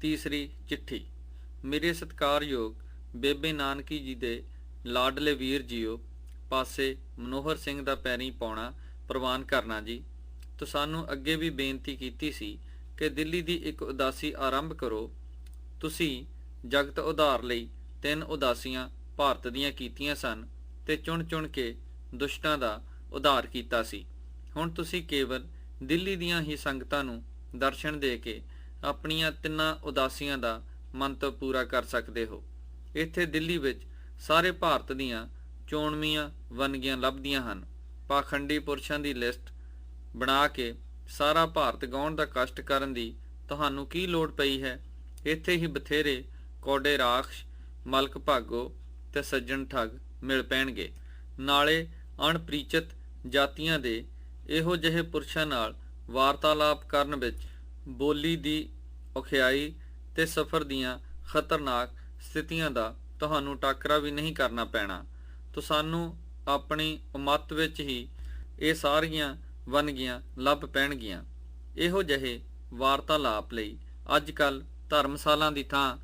ਤੀਸਰੀ ਚਿੱਠੀ। ਮੇਰੇ ਸਤਿਕਾਰਯੋਗ ਬੇਬੇ ਨਾਨਕੀ ਜੀ ਦੇ ਲਾਡਲੇ ਵੀਰ ਜੀਓ, ਪਾਸੇ ਮਨੋਹਰ ਸਿੰਘ ਦਾ ਪੈਰੀ ਪਾਉਣਾ ਪ੍ਰਵਾਨ ਕਰਨਾ ਜੀ। ਤੁਹਾਨੂੰ ਅੱਗੇ ਵੀ ਬੇਨਤੀ ਕੀਤੀ ਸੀ ਕਿ ਦਿੱਲੀ ਦੀ ਇੱਕ ਉਦਾਸੀ ਆਰੰਭ ਕਰੋ। ਤੁਸੀਂ ਜਗਤ ਉਧਾਰ ਲਈ ਤਿੰਨ ਉਦਾਸੀਆਂ ਭਾਰਤ ਦੀਆਂ ਕੀਤੀਆਂ ਸਨ ਤੇ ਚੁਣ-ਚੁਣ ਕੇ ਦੁਸ਼ਟਾਂ ਦਾ ਉਧਾਰ ਕੀਤਾ ਸੀ। ਹੁਣ ਤੁਸੀਂ ਕੇਵਲ ਦਿੱਲੀ ਦੀਆਂ ਹੀ ਸੰਗਤਾਂ ਨੂੰ ਦਰਸ਼ਨ ਦੇ ਕੇ ਆਪਣੀਆਂ ਤਿੰਨਾਂ ਉਦਾਸੀਆਂ ਦਾ ਮੰਤਵ ਪੂਰਾ ਕਰ ਸਕਦੇ ਹੋ। ਇੱਥੇ ਦਿੱਲੀ ਵਿੱਚ ਸਾਰੇ ਭਾਰਤ ਦੀਆਂ ਚੋਣਵੀਆਂ ਵੰਨਗੀਆਂ ਲੱਭਦੀਆਂ ਹਨ। ਪਾਖੰਡੀ ਪੁਰਸ਼ਾਂ ਦੀ ਲਿਸਟ ਬਣਾ ਕੇ ਸਾਰਾ ਭਾਰਤ ਗਾਉਣ ਦਾ ਕਸ਼ਟ ਕਰਨ ਦੀ ਤੁਹਾਨੂੰ ਕੀ ਲੋੜ ਪਈ ਹੈ? ਇੱਥੇ ਹੀ ਬਥੇਰੇ ਕੋਡੇ ਰਾਖਸ਼, ਮਲਕ ਭਾਗੋ ਤੇ ਸੱਜਣ ਠੱਗ ਮਿਲ ਪੈਣਗੇ। ਨਾਲੇ ਅਣਪ੍ਰੀਚਿਤ ਜਾਤੀਆਂ ਦੇ ਇਹੋ ਜਿਹੇ ਪੁਰਸ਼ਾਂ ਨਾਲ ਵਾਰਤਾਲਾਪ ਕਰਨ ਵਿੱਚ ਬੋਲੀ ਦੀ ਔਖਿਆਈ ਤੇ ਸਫ਼ਰ ਦੀਆਂ ਖਤਰਨਾਕ ਸਥਿਤੀਆਂ ਦਾ ਤੁਹਾਨੂੰ ਟਾਕਰਾ ਵੀ ਨਹੀਂ ਕਰਨਾ ਪੈਣਾ। ਤੁਹਾਨੂੰ ਆਪਣੀ ਉਮਤ ਵਿੱਚ ਹੀ ਇਹ ਸਾਰੀਆਂ ਵੰਨਗੀਆਂ ਲੱਭ ਪੈਣਗੀਆਂ। ਇਹੋ ਜਿਹੇ ਵਾਰਤਾਲਾਪ ਲਈ ਅੱਜ ਕੱਲ ਧਰਮਸ਼ਾਲਾਂ ਦੀ ਥਾਂ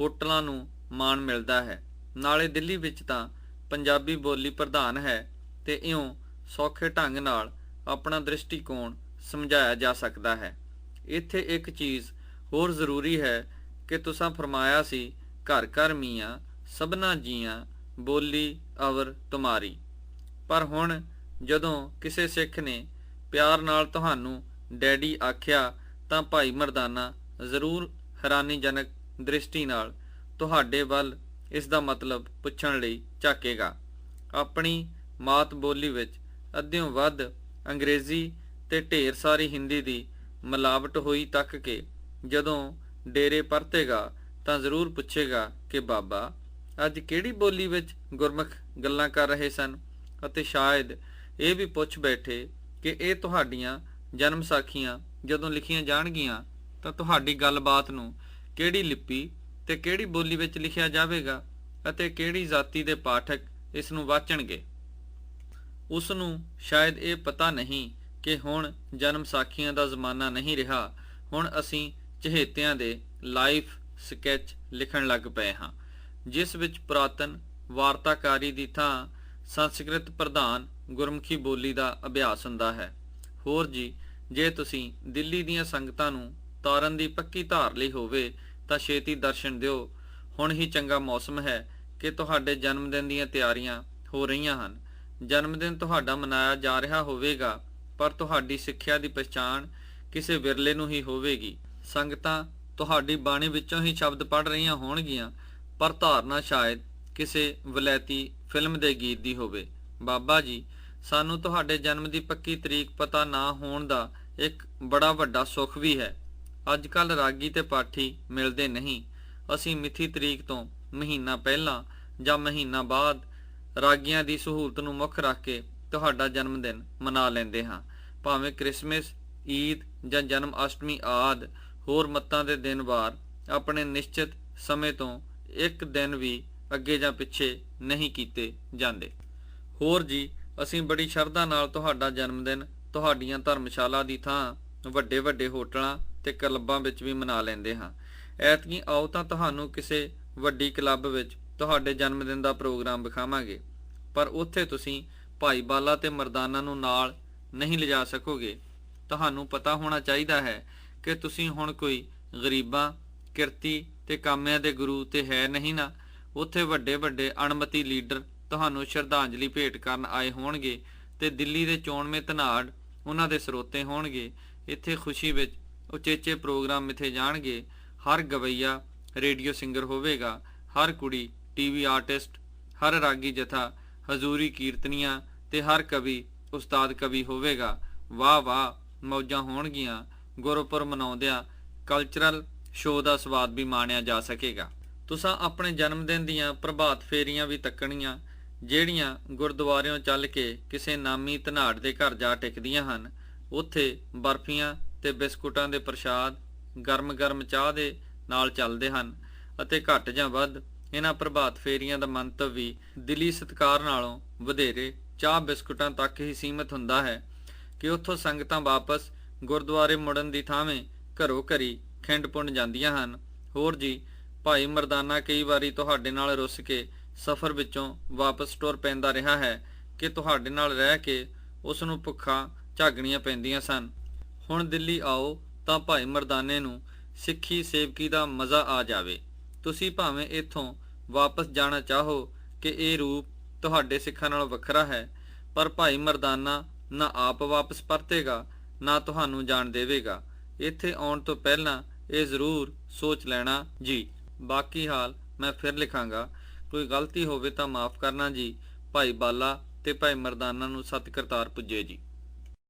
ਹੋਟਲਾਂ ਨੂੰ ਮਾਣ ਮਿਲਦਾ ਹੈ। ਨਾਲੇ ਦਿੱਲੀ ਵਿੱਚ ਤਾਂ ਪੰਜਾਬੀ ਬੋਲੀ ਪ੍ਰਧਾਨ ਹੈ ਤੇ ਇਉਂ ਸੌਖੇ ਢੰਗ ਨਾਲ ਆਪਣਾ ਦ੍ਰਿਸ਼ਟੀਕੋਣ ਸਮਝਾਇਆ ਜਾ ਸਕਦਾ ਹੈ। ਇੱਥੇ ਇੱਕ ਚੀਜ਼ ਹੋਰ ਜ਼ਰੂਰੀ ਹੈ ਕਿ ਤੁਸੀਂ ਫਰਮਾਇਆ ਸੀ, ਘਰ ਘਰ ਮੀਆਂ, ਸਭਨਾ ਜੀਆਂ, ਬੋਲੀ, ਅਵਰ, ਤੁਮਾਰੀ। ਪਰ ਹੁਣ ਜਦੋਂ ਕਿਸੇ ਸਿੱਖ ਨੇ ਪਿਆਰ ਨਾਲ ਤੁਹਾਨੂੰ ਡੈਡੀ ਆਖਿਆ, ਤਾਂ ਭਾਈ ਮਰਦਾਨਾ ਜ਼ਰੂਰ ਹੈਰਾਨੀਜਨਕ ਦ੍ਰਿਸ਼ਟੀ ਨਾਲ ਤੁਹਾਡੇ ਵੱਲ ਇਸ ਦਾ ਮਤਲਬ ਪੁੱਛਣ ਲਈ ਝਾਕੇਗਾ। ਆਪਣੀ ਮਾਤ ਬੋਲੀ ਵਿੱਚ ਅੱਧਿਓਂ ਵੱਧ ਅੰਗਰੇਜ਼ੀ ਤੇ ਢੇਰ ਸਾਰੀ ਹਿੰਦੀ ਦੀ ਮਿਲਾਵਟ ਹੋਈ ਤੱਕ ਕੇ ਜਦੋਂ ਡੇਰੇ ਪਰਤੇਗਾ ਤਾਂ ਜ਼ਰੂਰ ਪੁੱਛੇਗਾ ਕਿ ਬਾਬਾ, ਅੱਜ ਕਿਹੜੀ ਬੋਲੀ ਵਿੱਚ ਗੁਰਮੁਖ ਗੱਲਾਂ ਕਰ ਰਹੇ ਸਨ? ਅਤੇ ਸ਼ਾਇਦ ਇਹ ਵੀ ਪੁੱਛ ਬੈਠੇ ਕਿ ਇਹ ਤੁਹਾਡੀਆਂ ਜਨਮ ਸਾਖੀਆਂ ਜਦੋਂ ਲਿਖੀਆਂ ਜਾਣਗੀਆਂ, ਤਾਂ ਤੁਹਾਡੀ ਗੱਲਬਾਤ ਨੂੰ ਕਿਹੜੀ ਲਿਪੀ ਤੇ ਕਿਹੜੀ ਬੋਲੀ ਵਿੱਚ ਲਿਖਿਆ ਜਾਵੇਗਾ ਅਤੇ ਕਿਹੜੀ ਜਾਤੀ ਦੇ ਪਾਠਕ ਇਸ ਨੂੰ ਵਾਚਣਗੇ? ਉਸ ਨੂੰ ਸ਼ਾਇਦ ਇਹ ਪਤਾ ਨਹੀਂ ਕਿ ਹੁਣ ਜਨਮ ਸਾਖੀਆਂ ਦਾ ਜ਼ਮਾਨਾ ਨਹੀਂ ਰਿਹਾ, ਹੁਣ ਅਸੀਂ ਚਹੇਤਿਆਂ ਦੇ ਲਾਈਫ ਸਕੈਚ ਲਿਖਣ ਲੱਗ ਪਏ ਹਾਂ, ਜਿਸ ਵਿੱਚ ਪੁਰਾਤਨ ਵਾਰਤਾਕਾਰੀ ਦੀ ਥਾਂ ਸੰਸਕ੍ਰਿਤ ਪ੍ਰਧਾਨ ਗੁਰਮੁਖੀ ਬੋਲੀ ਦਾ ਅਭਿਆਸ ਹੁੰਦਾ ਹੈ। ਹੋਰ ਜੀ, ਜੇ ਤੁਸੀਂ ਦਿੱਲੀ ਦੀਆਂ ਸੰਗਤਾਂ ਨੂੰ ਤਾਰਨ ਦੀ ਪੱਕੀ ਧਾਰ ਲਈ ਹੋਵੇ, ਤਾਂ ਛੇਤੀ ਦਰਸ਼ਨ ਦਿਓ। ਹੁਣ ਹੀ ਚੰਗਾ ਮੌਸਮ ਹੈ ਕਿ ਤੁਹਾਡੇ ਜਨਮ ਦਿਨ ਦੀਆਂ ਤਿਆਰੀਆਂ ਹੋ ਰਹੀਆਂ ਹਨ। ਜਨਮ ਦਿਨ ਤੁਹਾਡਾ ਮਨਾਇਆ ਜਾ ਰਿਹਾ ਹੋਵੇਗਾ। ਪਰ ਤੁਹਾਡੀ ਸਿੱਖਿਆ ਦੀ ਪਛਾਣ ਕਿਸੇ ਵਿਰਲੇ ਨੂੰ ਹੀ ਹੋਵੇਗੀ। ਸੰਗਤਾਂ ਤੁਹਾਡੀ ਬਾਣੀ ਵਿੱਚੋਂ ਹੀ ਸ਼ਬਦ ਪੜ੍ਹ ਰਹੀਆਂ ਹੋਣਗੀਆਂ, ਪਰ ਧਾਰਨਾ ਸ਼ਾਇਦ ਕਿਸੇ ਵਲੈਤੀ ਫਿਲਮ ਦੇ ਗੀਤ ਦੀ ਹੋਵੇ। ਬਾਬਾ ਜੀ, ਸਾਨੂੰ ਤੁਹਾਡੇ ਜਨਮ ਦੀ ਪੱਕੀ ਤਰੀਕ ਪਤਾ ਨਾ ਹੋਣ ਦਾ ਇੱਕ ਬੜਾ ਵੱਡਾ ਸੁੱਖ ਵੀ ਹੈ। ਅੱਜ ਕੱਲ ਰਾਗੀ ਤੇ ਪਾਠੀ ਮਿਲਦੇ ਨਹੀਂ। ਅਸੀਂ ਮਿੱਥੀ ਤਰੀਕ ਤੋਂ ਮਹੀਨਾ ਪਹਿਲਾਂ ਜਾਂ ਮਹੀਨਾ ਬਾਅਦ ਰਾਗੀਆਂ ਦੀ ਸਹੂਲਤ ਨੂੰ ਮੁੱਖ ਰੱਖ ਕੇ ਤੁਹਾਡਾ ਜਨਮ ਦਿਨ ਮਨਾ ਲੈਂਦੇ ਹਾਂ। ਭਾਵੇਂ ਕ੍ਰਿਸਮਸ, ਈਦ ਜਾਂ ਜਨਮ ਅਸ਼ਟਮੀ ਆਦ ਹੋਰ ਮੱਤਾਂ ਦੇ ਦਿਨ ਵਾਰ ਆਪਣੇ ਨਿਸ਼ਚਿਤ ਸਮੇਂ ਤੋਂ ਇੱਕ ਦਿਨ ਵੀ ਅੱਗੇ ਜਾਂ ਪਿੱਛੇ ਨਹੀਂ ਕੀਤੇ ਜਾਂਦੇ। ਹੋਰ ਜੀ, ਅਸੀਂ ਬੜੀ ਸ਼ਰਧਾ ਨਾਲ ਤੁਹਾਡਾ ਜਨਮ ਦਿਨ ਤੁਹਾਡੀਆਂ ਧਰਮਸ਼ਾਲਾ ਦੀ ਥਾਂ ਵੱਡੇ ਵੱਡੇ ਹੋਟਲਾਂ ਤੇ ਕਲੱਬਾਂ ਵਿੱਚ ਵੀ ਮਨਾ ਲੈਂਦੇ ਹਾਂ। ਐਤਕੀ ਆਓ ਤਾਂ ਤੁਹਾਨੂੰ ਕਿਸੇ ਵੱਡੀ ਕਲੱਬ ਵਿੱਚ ਤੁਹਾਡੇ ਜਨਮ ਦਿਨ ਦਾ ਪ੍ਰੋਗਰਾਮ ਵਿਖਾਵਾਂਗੇ। ਪਰ ਉੱਥੇ ਤੁਸੀਂ ਭਾਈ ਬਾਲਾ ਤੇ ਮਰਦਾਨਾ ਨੂੰ ਨਾਲ ਨਹੀਂ ਲਿਜਾ ਸਕੋਗੇ। ਤੁਹਾਨੂੰ ਪਤਾ ਹੋਣਾ ਚਾਹੀਦਾ ਹੈ ਕਿ ਤੁਸੀਂ ਹੁਣ ਕੋਈ ਗਰੀਬਾਂ, ਕਿਰਤੀ ਤੇ ਕਾਮਿਆਂ ਦੇ ਗੁਰੂ ਤੇ ਹੈ ਨਹੀਂ ਨਾ। ਉੱਥੇ ਵੱਡੇ ਵੱਡੇ ਅਣਮਤੀ ਲੀਡਰ ਤੁਹਾਨੂੰ ਸ਼ਰਧਾਂਜਲੀ ਭੇਟ ਕਰਨ ਆਏ ਹੋਣਗੇ ਤੇ ਦਿੱਲੀ ਦੇ ਚੋਣਵੇਂ ਧਨਾੜ ਉਹਨਾਂ ਦੇ ਸਰੋਤੇ ਹੋਣਗੇ। ਇੱਥੇ ਖੁਸ਼ੀ ਵਿੱਚ ਉਚੇਚੇ ਪ੍ਰੋਗਰਾਮ ਮਿਥੇ ਜਾਣਗੇ। ਹਰ ਗਵਈਆ ਰੇਡੀਓ ਸਿੰਗਰ ਹੋਵੇਗਾ, ਹਰ ਕੁੜੀ ਟੀਵੀ ਆਰਟਿਸਟ, ਹਰ ਰਾਗੀ ਜਥਾ, ਹਜ਼ੂਰੀ ਕੀਰਤਨੀਆਂ ਤੇ ਹਰ ਕਵੀ ਉਸਤਾਦ ਕਵੀ ਹੋਵੇਗਾ। ਵਾਹ ਵਾਹ, ਮੌਜਾਂ ਹੋਣਗੀਆਂ। ਗੁਰਪੁਰ ਮਨਾਉਂਦਿਆਂ ਕਲਚਰਲ ਸ਼ੋਅ ਦਾ ਸਵਾਦ ਵੀ ਮਾਣਿਆ ਜਾ ਸਕੇਗਾ। ਤੁਸੀਂ ਆਪਣੇ ਜਨਮ ਦਿਨ ਦੀਆਂ ਪ੍ਰਭਾਤ ਫੇਰੀਆਂ ਵੀ ਤੱਕਣੀਆਂ, ਜਿਹੜੀਆਂ ਗੁਰਦੁਆਰਿਆਂ ਚੱਲ ਕੇ ਕਿਸੇ ਨਾਮੀ ਧਨਾੜ ਦੇ ਘਰ ਜਾ ਟਿਕਦੀਆਂ ਹਨ। ਉੱਥੇ ਬਰਫੀਆਂ ਤੇ ਬਿਸਕੁਟਾਂ ਦੇ ਪ੍ਰਸ਼ਾਦ, ਗਰਮ-ਗਰਮ ਚਾਹ ਦੇ ਨਾਲ ਚੱਲਦੇ ਹਨ ਅਤੇ ਘੱਟ ਜਾਂ ਵੱਧ ਇਹਨਾਂ ਪ੍ਰਭਾਤ ਫੇਰੀਆਂ ਦਾ ਮੰਤਵ ਵੀ ਦਿਲੀ ਸਤਕਾਰ ਨਾਲੋਂ ਵਧੇਰੇ ਚਾਹ ਬਿਸਕੁਟਾਂ ਤੱਕ ਹੀ ਸੀਮਿਤ ਹੁੰਦਾ ਹੈ ਕਿ ਉੱਥੋਂ ਸੰਗਤਾਂ ਵਾਪਸ ਗੁਰਦੁਆਰੇ ਮੁੜਨ ਦੀ ਥਾਵੇਂ ਘਰੋ ਘਰੀ ਖਿੰਡ ਪੁੰਡ ਜਾਂਦੀਆਂ ਹਨ। ਹੋਰ ਜੀ, ਭਾਈ ਮਰਦਾਨਾ ਕਈ ਵਾਰੀ ਤੁਹਾਡੇ ਨਾਲ ਰੁੱਸ ਕੇ ਸਫ਼ਰ ਵਿੱਚੋਂ ਵਾਪਸ ਟੁਰ ਪੈਂਦਾ ਰਿਹਾ ਹੈ ਕਿ ਤੁਹਾਡੇ ਨਾਲ ਰਹਿ ਕੇ ਉਸ ਨੂੰ ਭੁੱਖਾਂ ਝਾਗਣੀਆਂ ਪੈਂਦੀਆਂ ਸਨ। ਹੁਣ ਦਿੱਲੀ ਆਓ ਤਾਂ ਭਾਈ ਮਰਦਾਨੇ ਨੂੰ ਸਿੱਖੀ ਸੇਵਕੀ ਦਾ ਮਜ਼ਾ ਆ ਜਾਵੇ। ਤੁਸੀਂ ਭਾਵੇਂ ਇੱਥੋਂ ਵਾਪਸ ਜਾਣਾ ਚਾਹੋ ਕਿ ਇਹ ਰੂਪ ਤੁਹਾਡੇ ਸਿੱਖਾਂ ਨਾਲ ਵੱਖਰਾ ਹੈ, ਪਰ ਭਾਈ ਮਰਦਾਨਾ ਨਾ ਆਪ ਵਾਪਸ ਪਰਤੇਗਾ, ਨਾ ਤੁਹਾਨੂੰ ਜਾਣ ਦੇਵੇਗਾ। ਇੱਥੇ ਆਉਣ ਤੋਂ ਪਹਿਲਾਂ ਇਹ ਜ਼ਰੂਰ ਸੋਚ ਲੈਣਾ ਜੀ। ਬਾਕੀ ਹਾਲ ਮੈਂ ਫਿਰ ਲਿਖਾਂਗਾ। ਕੋਈ ਗਲਤੀ ਹੋਵੇ ਤਾਂ ਮਾਫ ਕਰਨਾ ਜੀ। ਭਾਈ ਬਾਲਾ ਤੇ ਭਾਈ ਮਰਦਾਨਾ ਨੂੰ ਸਤਿ ਕਰਤਾਰ ਪੁੱਜੇ ਜੀ।